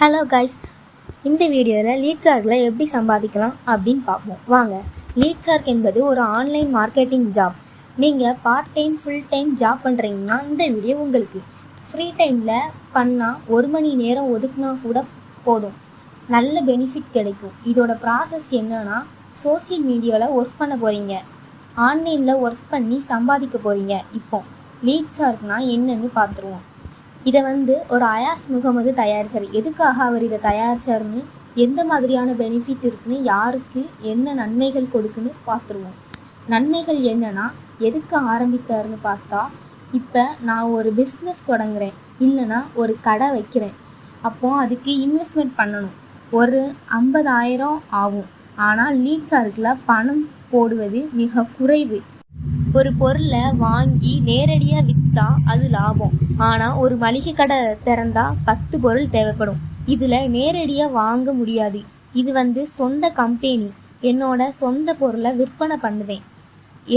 Hello guys இந்த வீடியோவில் lead சார்க்கில் எப்படி சம்பாதிக்கலாம் அப்படின்னு பார்ப்போம். வாங்க. லீட் சார்க் என்பது ஒரு ஆன்லைன் மார்க்கெட்டிங் ஜாப் நீங்கள் part time full time job பண்ணுறீங்கன்னா இந்த வீடியோ உங்களுக்கு ஃப்ரீ டைமில் பண்ணால் ஒரு மணி நேரம் ஒதுக்குனா கூட போதும். நல்ல பெனிஃபிட் கிடைக்கும். இதோட ப்ராசஸ் என்னன்னா சோஷியல் மீடியாவில் ஒர்க் பண்ண போகிறீங்க ஆன்லைனில் ஒர்க் பண்ணி சம்பாதிக்க போகிறீங்க இப்போ லீட் சார்க்னால் என்னன்னு பார்த்துருவோம். இதை வந்து ஒரு அயாஸ் முகமது தயாரிச்சார். எதுக்காக அவர் இதை தயாரிச்சாருன்னு எந்த மாதிரியான பெனிஃபிட் இருக்குன்னு யாருக்கு என்ன நன்மைகள் கொடுக்குன்னு பார்த்துருவோம். நன்மைகள் என்னன்னா எதுக்கு ஆரம்பித்தாருன்னு பார்த்தா இப்போ நான் ஒரு பிஸ்னஸ் தொடங்குறேன். இல்லைன்னா ஒரு கடை வைக்கிறேன். அப்போ அதுக்கு இன்வெஸ்ட்மெண்ட் பண்ணணும். ஒரு ஐம்பதாயிரம் ஆகும். ஆனால் லீட் சார்க்கில் பணம் போடுவது மிக குறைவு. ஒரு பொருளை வாங்கி நேரடியாக விற்றா அது லாபம். ஆனால் ஒரு மளிகை கடை திறந்தா பத்து பொருள் தேவைப்படும். இதில் நேரடியாக வாங்க முடியாது. இது வந்து சொந்த கம்பெனி என்னோட சொந்த பொருளை விற்பனை பண்ணுவேன்.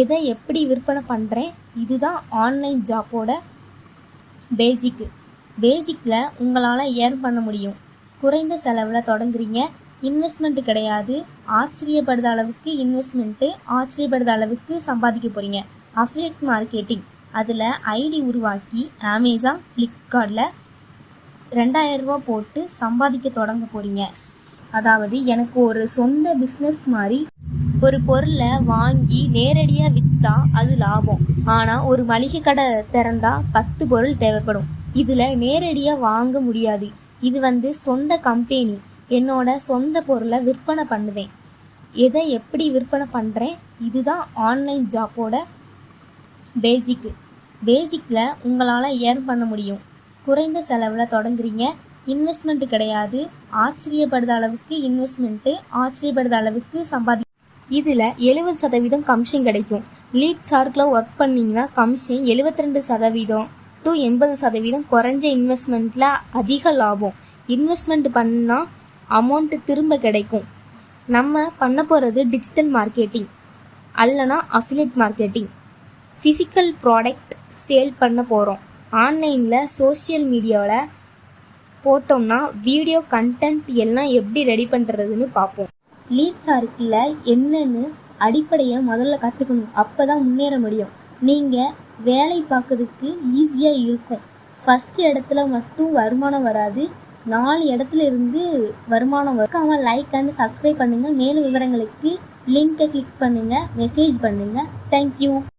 எதை எப்படி விற்பனை பண்ணுறேன் இதுதான் ஆன்லைன் ஜாப்போட பேசிக்கு பேசிக்கில் உங்களால் ஏர்ன் பண்ண முடியும். குறைந்த செலவில் தொடங்குறீங்க. இன்வெஸ்ட்மெண்ட் கிடையாது. ஆச்சரியப்படுற அளவுக்கு இன்வெஸ்ட்மெண்ட்டு ஆச்சரியப்படுத அளவுக்கு சம்பாதிக்க போகிறீங்க அஃபிலியட் மார்க்கெட்டிங் அதில் ஐடி உருவாக்கி அமேசான் ஃப்ளிப்கார்ட்டில் ரெண்டாயிரரூபா போட்டு சம்பாதிக்க தொடங்க போகிறீங்க அதாவது எனக்கு ஒரு சொந்த பிஸ்னஸ் மாதிரி ஒரு பொருளை வாங்கி நேரடியாக விற்றா அது லாபம். ஆனால் ஒரு மளிகை கடை திறந்தா பத்து பொருள் தேவைப்படும். இதில் நேரடியாக வாங்க முடியாது. இது வந்து சொந்த கம்பெனி என்னோட சொந்த பொருளை விற்பனை பண்ணுவேன். எதை எப்படி விற்பனை பண்ணுறேன் இதுதான் ஆன்லைன் ஜாப்போட பேசிக்கு பேசிக்கில் உங்களால் ஏர்ன் பண்ண முடியும். குறைந்த செலவில் தொடங்குறீங்க. இன்வெஸ்ட்மெண்ட் கிடையாது. ஆச்சரியப்படுத அளவுக்கு இன்வெஸ்ட்மெண்ட்டு ஆச்சரியப்படுத அளவுக்கு சம்பாதி இதில் எழுபது சதவீதம் கமிஷன் கிடைக்கும். லீட் சார்க்கில் ஒர்க் பண்ணிங்கன்னா கமிஷன் எழுபத்தி ரெண்டு சதவீதம் டு எண்பது சதவீதம் குறைஞ்ச இன்வெஸ்ட்மெண்ட்டில் அதிக லாபம். இன்வெஸ்ட்மெண்ட் பண்ணால் அமௌண்ட்டு திரும்ப கிடைக்கும். நம்ம பண்ண போகிறது digital marketing அல்லனா affiliate marketing physical product sale பண்ண போகிறோம் ஆன்லைனில் சோஷியல் மீடியாவில் போட்டோம்னா வீடியோ கண்டென்ட் எல்லாம் எப்படி ரெடி பண்ணுறதுன்னு பார்ப்போம். லீட் சார்க்கில் என்னன்னு அடிப்படையை முதல்ல கற்றுக்கணும் அப்போ தான் முன்னேற முடியும். நீங்கள் வேலை பார்க்கறதுக்கு ஈஸியாக இருக்கும். ஃபஸ்ட் இடத்துல மட்டும் வருமானம் வராது. நாலு இடத்துல இருந்து வருமானம் வரும். அவன் லைக் அண்ட் சப்ஸ்கிரைப் பண்ணுங்கள் மேலும் விவரங்களுக்கு லிங்கை கிளிக் பண்ணுங்கள் மெசேஜ் பண்ணுங்கள் தேங்க்யூ